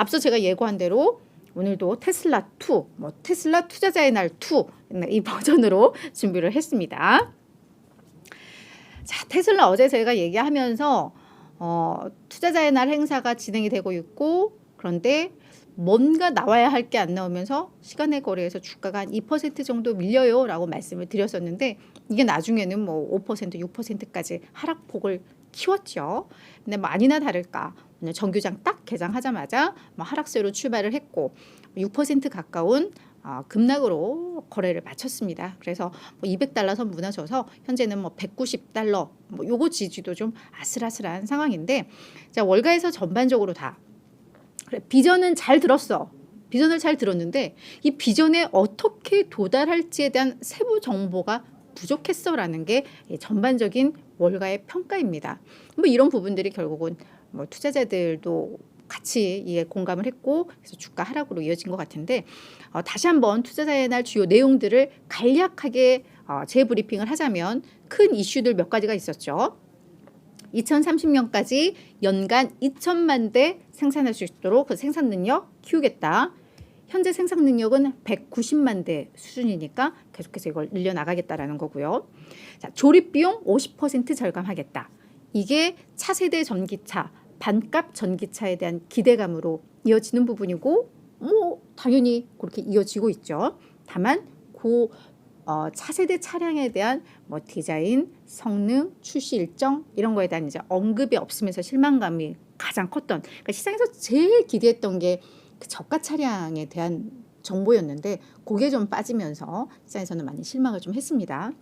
앞서 제가 예고한 대로 오늘도 테슬라 2, 뭐 테슬라 투자자의 날 2, 이 버전으로 준비를 했습니다. 자, 테슬라 어제 제가 얘기하면서 어, 투자자의 날 행사가 진행이 되고 있고 그런데 뭔가 나와야 할 게 안 나오면서 시간의 거래에서 주가가 한 2% 정도 밀려요 라고 말씀을 드렸었는데 이게 나중에는 뭐 5% 6%까지 하락폭을 키웠죠. 근데 뭐 아니나 다를까 정규장 딱 개장하자마자 뭐 하락세로 출발을 했고 6% 가까운 어, 급락으로 거래를 마쳤습니다. 그래서 뭐 200달러 선 무너져서 현재는 뭐 190달러 뭐 요거 지지도 좀 아슬아슬한 상황인데 자 월가에서 전반적으로 다 그래 비전은 잘 들었어. 비전을 잘 들었는데 이 비전에 어떻게 도달할지에 대한 세부 정보가 부족했어라는 게 전반적인 월가의 평가입니다. 뭐 이런 부분들이 결국은 뭐 투자자들도 같이 이에 공감을 했고 그래서 주가 하락으로 이어진 것 같은데 어, 다시 한번 투자자의 날 주요 내용들을 간략하게 어, 재브리핑을 하자면 큰 이슈들 몇 가지가 있었죠. 2030년까지 연간 2천만 대 생산할 수 있도록 그 생산 능력 키우겠다. 현재 생산 능력은 190만 대 수준이니까 계속해서 이걸 늘려 나가겠다라는 거고요. 자, 조립 비용 50% 절감하겠다. 이게 차세대 전기차, 반값 전기차에 대한 기대감으로 이어지는 부분이고 뭐 당연히 그렇게 이어지고 있죠. 다만 그 어, 차세대 차량에 대한 뭐 디자인, 성능, 출시 일정 이런 거에 대한 이제 언급이 없으면서 실망감이 가장 컸던 그러니까 시장에서 제일 기대했던 게 그 저가 차량에 대한 정보였는데 그게 좀 빠지면서 시장에서는 많이 실망을 좀 했습니다.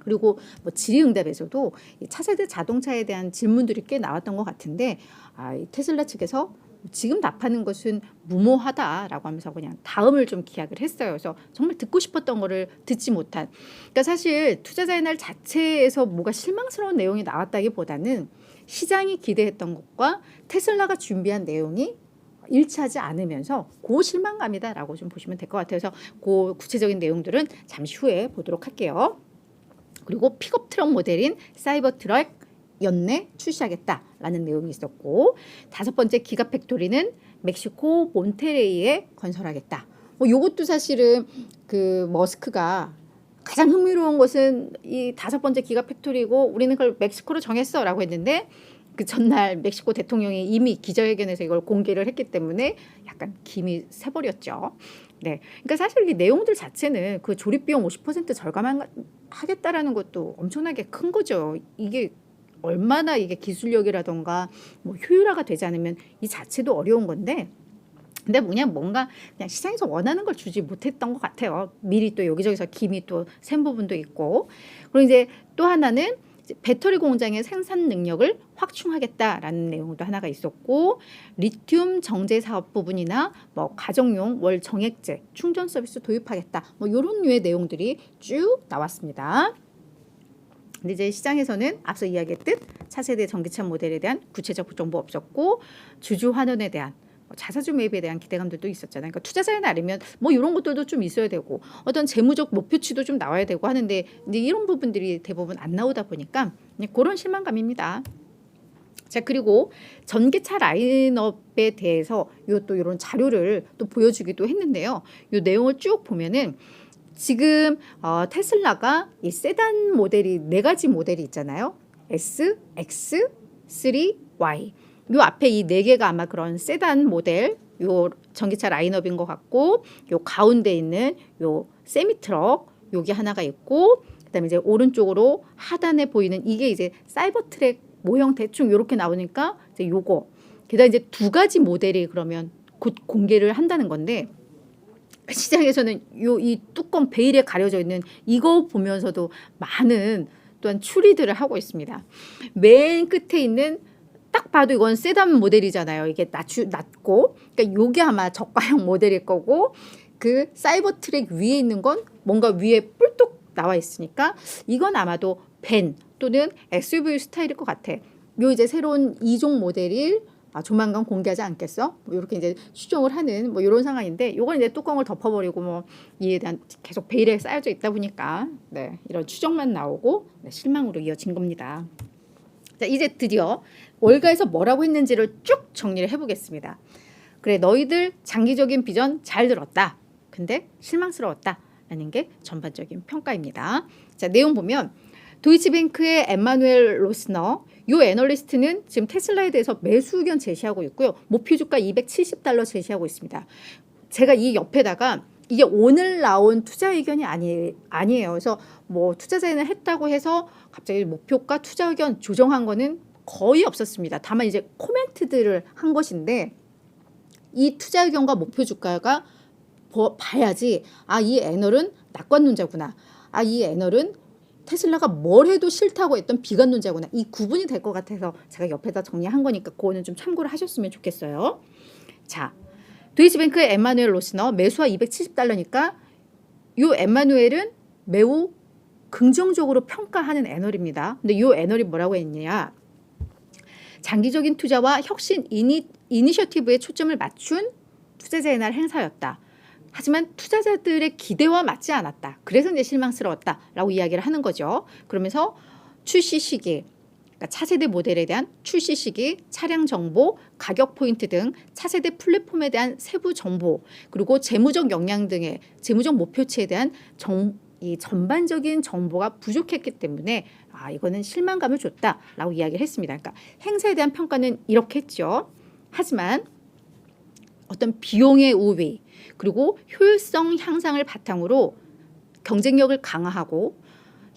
그리고 뭐 질의응답에서도 이 차세대 자동차에 대한 질문들이 꽤 나왔던 것 같은데 아, 이 테슬라 측에서 지금 답하는 것은 무모하다라고 하면서 그냥 다음을 좀 기약을 했어요. 그래서 정말 듣고 싶었던 거를 듣지 못한. 그러니까 사실 투자자의 날 자체에서 뭐가 실망스러운 내용이 나왔다기보다는 시장이 기대했던 것과 테슬라가 준비한 내용이 일치하지 않으면서 고 실망감이다라고 좀 보시면 될 것 같아요. 그래서 그 구체적인 내용들은 잠시 후에 보도록 할게요. 그리고 픽업 트럭 모델인 사이버 트럭 연내 출시하겠다라는 내용이 있었고 다섯 번째 기가 팩토리는 멕시코 몬테레이에 건설하겠다. 뭐 요것도 사실은 그 머스크가 가장 흥미로운 것은 이 다섯 번째 기가 팩토리고 우리는 그걸 멕시코로 정했어라고 했는데 그 전날 멕시코 대통령이 이미 기자회견에서 이걸 공개를 했기 때문에 약간 김이 새버렸죠. 네, 그러니까 사실 이 내용들 자체는 그 조립 비용 50% 절감 하겠다라는 것도 엄청나게 큰 거죠. 이게 얼마나 이게 기술력이라던가 뭐 효율화가 되지 않으면 이 자체도 어려운 건데 근데 뭐냐 뭔가 그냥 시장에서 원하는 걸 주지 못했던 것 같아요. 미리 또 여기저기서 김이 또 샌 부분도 있고 그리고 이제 또 하나는 배터리 공장의 생산 능력을 확충하겠다라는 내용도 하나가 있었고 리튬 정제 사업 부분이나 뭐 가정용 월 정액제 충전 서비스 도입하겠다 뭐 이런 류의 내용들이 쭉 나왔습니다. 근데 이제 시장에서는 앞서 이야기했듯 차세대 전기차 모델에 대한 구체적 정보 없었고 주주 환원에 대한 뭐 자사주 매입에 대한 기대감들도 있었잖아요. 그러니까 투자자의 날이면 뭐 이런 것들도 좀 있어야 되고 어떤 재무적 목표치도 좀 나와야 되고 하는데 이제 이런 부분들이 대부분 안 나오다 보니까 그런 실망감입니다. 자 그리고 전기차 라인업에 대해서 요 또 이런 자료를 또 보여주기도 했는데요. 요 내용을 쭉 보면은 지금 어, 테슬라가 이 세단 모델이 네 가지 모델이 있잖아요. S, X, 3, Y. 요 앞에 이 네 개가 아마 그런 세단 모델 요 전기차 라인업인 것 같고 요 가운데 있는 요 세미 트럭 요게 하나가 있고 그다음에 이제 오른쪽으로 하단에 보이는 이게 이제 사이버 트랙 모형 대충 요렇게 나오니까 이제 요거 게다가 이제 두 가지 모델이 그러면 곧 공개를 한다는 건데 시장에서는 요 이 뚜껑 베일에 가려져 있는 이거 보면서도 많은 또한 추리들을 하고 있습니다. 맨 끝에 있는 딱 봐도 이건 세단 모델이잖아요. 이게 낮추, 낮고. 그러니까 요게 아마 저가형 모델일 거고 그 사이버 트랙 위에 있는 건 뭔가 위에 뿔뚝 나와 있으니까 이건 아마도 벤 또는 SUV 스타일일 것 같아. 요 이제 새로운 이종 모델이 아, 조만간 공개하지 않겠어? 뭐 이렇게 이제 추정을 하는 뭐 이런 상황인데 요건 이제 뚜껑을 덮어버리고 뭐 이에 대한 계속 베일에 쌓여져 있다 보니까 네, 이런 추정만 나오고 네, 실망으로 이어진 겁니다. 자 이제 드디어 월가에서 뭐라고 했는지를 쭉 정리를 해보겠습니다. 그래 너희들 장기적인 비전 잘 들었다. 근데 실망스러웠다 라는 게 전반적인 평가입니다. 자 내용 보면 도이치뱅크의 엠마누엘 로스너 요 애널리스트는 지금 테슬라에 대해서 매수 의견 제시하고 있고요. 목표 주가 270달러 제시하고 있습니다. 제가 이 옆에다가 이게 오늘 나온 투자 의견이 아니 아니에요. 그래서 뭐 투자자에는 했다고 해서 갑자기 목표가 투자 의견 조정한 거는 거의 없었습니다. 다만 이제 코멘트들을 한 것인데 이 투자 의견과 목표 주가가 보- 봐야지 아 이 애널은 낙관론자구나. 아 이 애널은 테슬라가 뭘 해도 싫다고 했던 비관론자구나. 이 구분이 될 것 같아서 제가 옆에다 정리한 거니까 그거는 좀 참고를 하셨으면 좋겠어요. 자, 도이치뱅크의 엠마누엘 로스너 매수와 270달러니까 요 엠마누엘은 매우 긍정적으로 평가하는 애널입니다. 근데 요 애널이 뭐라고 했냐? 장기적인 투자와 혁신 이니, 이니셔티브에 초점을 맞춘 투자자의 날 행사였다. 하지만 투자자들의 기대와 맞지 않았다. 그래서 이제 실망스러웠다 라고 이야기를 하는 거죠. 그러면서 출시 시기, 그러니까 차세대 모델에 대한 출시 시기, 차량 정보, 가격 포인트 등 차세대 플랫폼에 대한 세부 정보, 그리고 재무적 역량 등의 재무적 목표치에 대한 정, 이 전반적인 정보가 부족했기 때문에 아 이거는 실망감을 줬다라고 이야기를 했습니다. 그러니까 행사에 대한 평가는 이렇게 했죠. 하지만 어떤 비용의 우위 그리고 효율성 향상을 바탕으로 경쟁력을 강화하고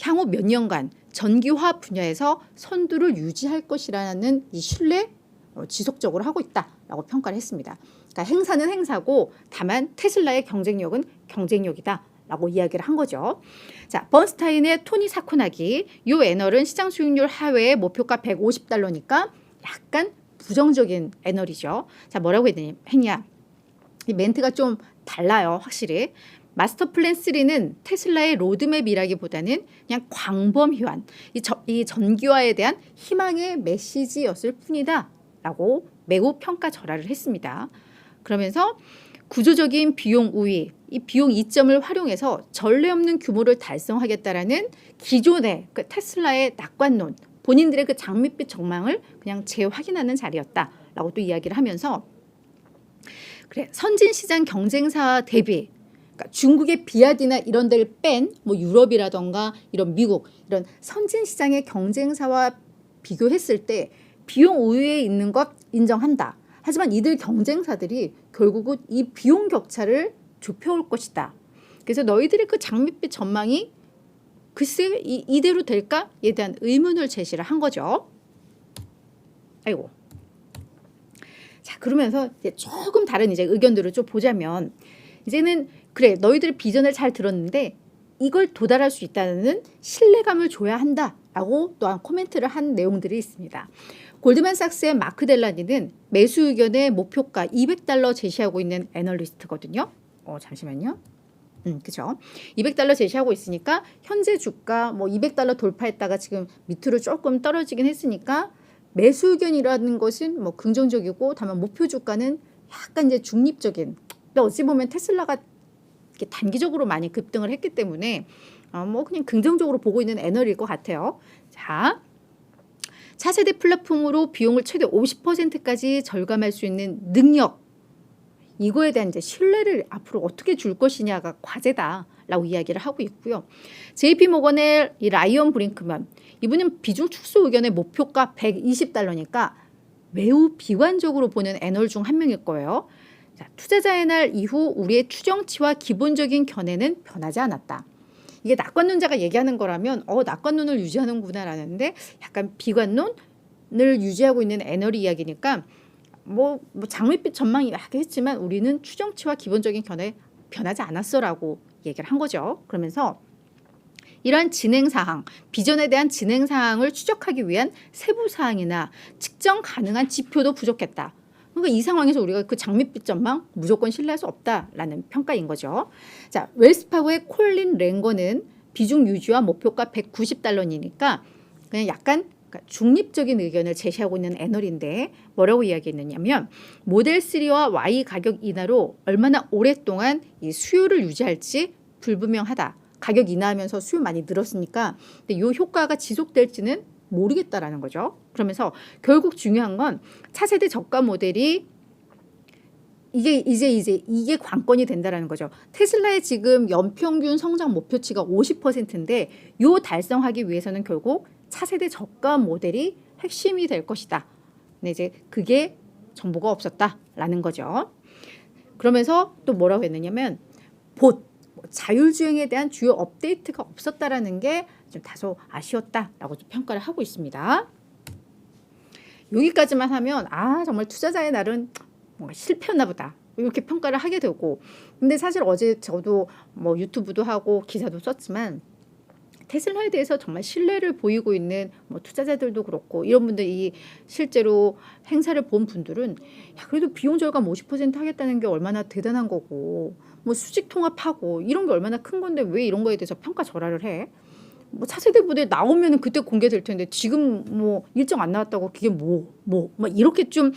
향후 몇 년간 전기화 분야에서 선두를 유지할 것이라는 이 신뢰 어, 지속적으로 하고 있다라고 평가를 했습니다. 그러니까 행사는 행사고 다만 테슬라의 경쟁력은 경쟁력이다 라고 이야기를 한 거죠. 자, 번스타인의 토니 사코나기 이 애널은 시장 수익률 하회의 목표가 150달러니까 약간 부정적인 애널이죠. 자, 뭐라고? 했냐? 이 멘트가 좀 달라요, 확실히. 마스터 플랜 3는 테슬라의 로드맵이라기보다는 그냥 광범위한 이, 저, 이 전기화에 대한 희망의 메시지였을 뿐이다 라고 매우 평가 절하를 했습니다. 그러면서 구조적인 비용 우위, 이 비용 이점을 활용해서 전례 없는 규모를 달성하겠다라는 기존의 그 테슬라의 낙관론, 본인들의 그 장밋빛 전망을 그냥 재확인하는 자리였다라고 또 이야기를 하면서 그래 선진 시장 경쟁사 대비 그러니까 중국의 비아디나 이런 데를 뺀 뭐 유럽이라던가 이런 미국 이런 선진 시장의 경쟁사와 비교했을 때 비용 우위에 있는 것 인정한다. 하지만 이들 경쟁사들이 결국은 이 비용 격차를 좁혀올 것이다. 그래서 너희들의 그 장밋빛 전망이 글쎄 이, 이대로 될까에 대한 의문을 제시를 한 거죠. 아이고. 자 그러면서 이제 조금 다른 이제 의견들을 좀 보자면 이제는 그래 너희들의 비전을 잘 들었는데 이걸 도달할 수 있다는 신뢰감을 줘야 한다라고 또한 코멘트를 한 내용들이 있습니다. 골드만삭스의 마크 델라니는 매수 의견의 목표가 200달러 제시하고 있는 애널리스트거든요. 어 잠시만요. 음, 그죠. 200달러 제시하고 있으니까 현재 주가 뭐 200달러 돌파했다가 지금 밑으로 조금 떨어지긴 했으니까 매수 의견이라는 것은 뭐 긍정적이고 다만 목표 주가는 약간 이제 중립적인. 근데 어찌 보면 테슬라가 이렇게 단기적으로 많이 급등을 했기 때문에 어, 뭐 그냥 긍정적으로 보고 있는 애널일 것 같아요. 자. 차세대 플랫폼으로 비용을 최대 50%까지 절감할 수 있는 능력 이거에 대한 이제 신뢰를 앞으로 어떻게 줄 것이냐가 과제다라고 이야기를 하고 있고요. JP 모건의 이 라이언 브링크만 이분은 비중 축소 의견의 목표가 120달러니까 매우 비관적으로 보는 애널 중 한 명일 거예요. 자, 투자자의 날 이후 우리의 추정치와 기본적인 견해는 변하지 않았다. 이게 낙관론자가 얘기하는 거라면 어 낙관론을 유지하는구나라는데 약간 비관론을 유지하고 있는 애널이 이야기니까 뭐, 뭐 장밋빛 전망이 하게 했지만 우리는 추정치와 기본적인 견해 변하지 않았어라고 얘기를 한 거죠. 그러면서 이러한 진행 사항, 비전에 대한 진행 사항을 추적하기 위한 세부 사항이나 측정 가능한 지표도 부족했다. 그러니까 이 상황에서 우리가 그 장밋빛 전망 무조건 신뢰할 수 없다라는 평가인 거죠. 자, 웰스파고의 콜린 랭거는 비중 유지와 목표가 190달러니까 그냥 약간 그러니까 중립적인 의견을 제시하고 있는 애널인데 뭐라고 이야기했느냐면 모델 3와 Y 가격 인하로 얼마나 오랫동안 이 수요를 유지할지 불분명하다. 가격 인하하면서 수요 많이 늘었으니까 근데 이 효과가 지속될지는 모르겠다라는 거죠. 그러면서 결국 중요한 건 차세대 저가 모델이 이게 이제 이제 이게 관건이 된다라는 거죠. 테슬라의 지금 연평균 성장 목표치가 50%인데 요 달성하기 위해서는 결국 차세대 저가 모델이 핵심이 될 것이다. 근데 이제 그게 정보가 없었다라는 거죠. 그러면서 또 뭐라고 했느냐면 봇뭐 자율주행에 대한 주요 업데이트가 없었다라는 게 좀 다소 아쉬웠다라고 좀 평가를 하고 있습니다. 여기까지만 하면 아 정말 투자자의 날은 뭔가 실패였나 보다 이렇게 평가를 하게 되고 근데 사실 어제 저도 뭐 유튜브도 하고 기사도 썼지만 테슬라에 대해서 정말 신뢰를 보이고 있는 뭐 투자자들도 그렇고 이런 분들이 실제로 행사를 본 분들은 야 그래도 비용 절감 50% 하겠다는 게 얼마나 대단한 거고 뭐 수직 통합하고 이런 게 얼마나 큰 건데 왜 이런 거에 대해서 평가 절하를 해? 뭐 차세대 모델 나오면은 그때 공개될 텐데 지금 뭐 일정 안 나왔다고 그게 뭐 뭐 막 이렇게 좀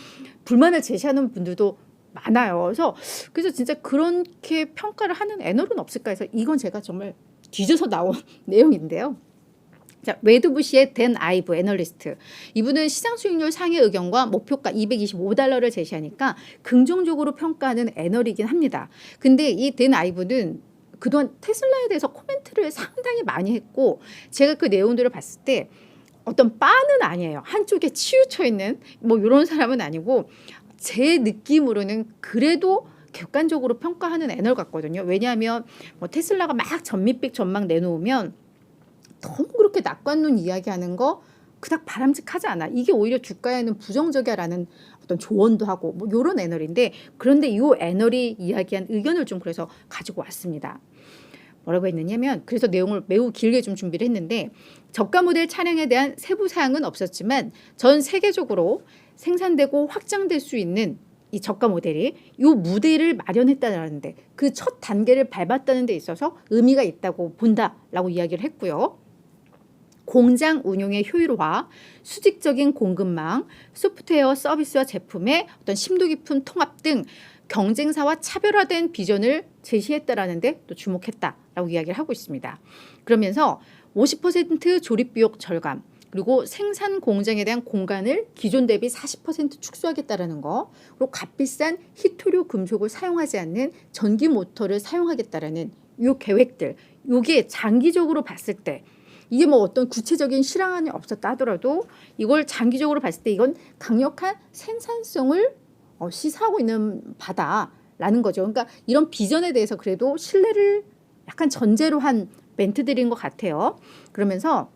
불만을 제시하는 분들도 많아요. 그래서 그래서 진짜 그렇게 평가를 하는 애널은 없을까 해서 이건 제가 정말 뒤져서 나온 내용인데요. 자, 웨드부 시의 댄 아이브 애널리스트. 이분은 시장 수익률 상회 의견과 목표가 225달러를 제시하니까 긍정적으로 평가하는 애널이긴 합니다. 근데 이 댄 아이브는 그동안 테슬라에 대해서 코멘트를 상당히 많이 했고 제가 그 내용들을 봤을 때 어떤 바는 아니에요. 한쪽에 치우쳐 있는 뭐 이런 사람은 아니고 제 느낌으로는 그래도 객관적으로 평가하는 애널 같거든요. 왜냐하면 뭐 테슬라가 막 전mit빛 전망 내놓으면 너무 그렇게 낙관론 이야기하는 거 그닥 바람직하지 않아. 이게 오히려 주가에는 부정적이야라는 어떤 조언도 하고 뭐 이런 애널인데 그런데 이 애널이 이야기한 의견을 좀 그래서 가지고 왔습니다. 뭐라고 했느냐면 그래서 내용을 매우 길게 좀 준비를 했는데 저가 모델 차량에 대한 세부 사항은 없었지만 전 세계적으로 생산되고 확장될 수 있는 이 저가 모델이 이 무대를 마련했다는데 그 첫 단계를 밟았다는 데 있어서 의미가 있다고 본다라고 이야기를 했고요. 공장 운용의 효율화, 수직적인 공급망, 소프트웨어 서비스와 제품의 어떤 심도 깊은 통합 등 경쟁사와 차별화된 비전을 제시했다라는데 또 주목했다라고 이야기를 하고 있습니다. 그러면서 50% 조립 비용 절감, 그리고 생산 공장에 대한 공간을 기존 대비 40% 축소하겠다라는 거, 그리고 값비싼 히토류 금속을 사용하지 않는 전기 모터를 사용하겠다라는 요 계획들, 요게 장기적으로 봤을 때 이게 뭐 어떤 구체적인 실황이 없었다 하더라도 이걸 장기적으로 봤을 때 이건 강력한 생산성을 어, 시사하고 있는 바다라는 거죠. 그러니까 이런 비전에 대해서 그래도 신뢰를 약간 전제로 한 멘트들인 것 같아요. 그러면서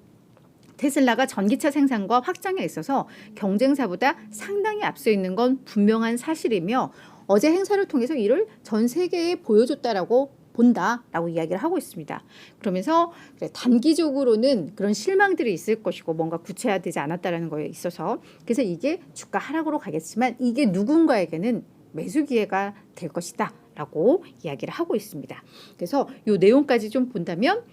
테슬라가 전기차 생산과 확장에 있어서 경쟁사보다 상당히 앞서 있는 건 분명한 사실이며 어제 행사를 통해서 이를 전 세계에 보여줬다라고 본다라고 이야기를 하고 있습니다. 그러면서 단기적으로는 그런 실망들이 있을 것이고 뭔가 구체화되지 않았다라는 거에 있어서 그래서 이게 주가 하락으로 가겠지만 이게 누군가에게는 매수 기회가 될 것이다라고 이야기를 하고 있습니다. 그래서 이 내용까지 좀 본다면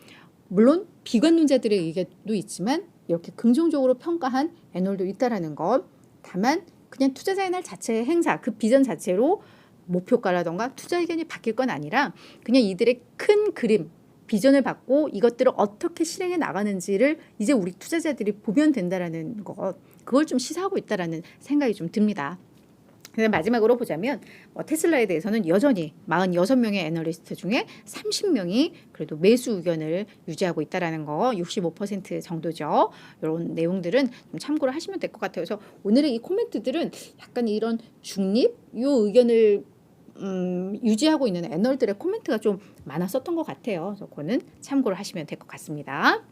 물론 비관론자들의 의견도 있지만 이렇게 긍정적으로 평가한 애널도 있다라는 것. 다만 그냥 투자자 의 날 자체의 행사 그 비전 자체로 목표가라던가 투자 의견이 바뀔 건 아니라 그냥 이들의 큰 그림 비전을 받고 이것들을 어떻게 실행해 나가는지를 이제 우리 투자자들이 보면 된다라는 것 그걸 좀 시사하고 있다라는 생각이 좀 듭니다. 그다음 마지막으로 보자면 뭐 테슬라에 대해서는 여전히 46명의 애널리스트 중에 30명이 그래도 매수 의견을 유지하고 있다라는 거 65% 정도죠. 이런 내용들은 좀 참고를 하시면 될 것 같아요. 그래서 오늘의 이 코멘트들은 약간 이런 중립 요 의견을 음, 유지하고 있는 애널들의 코멘트가 좀 많았었던 것 같아요. 그래서 그거는 참고를 하시면 될 것 같습니다.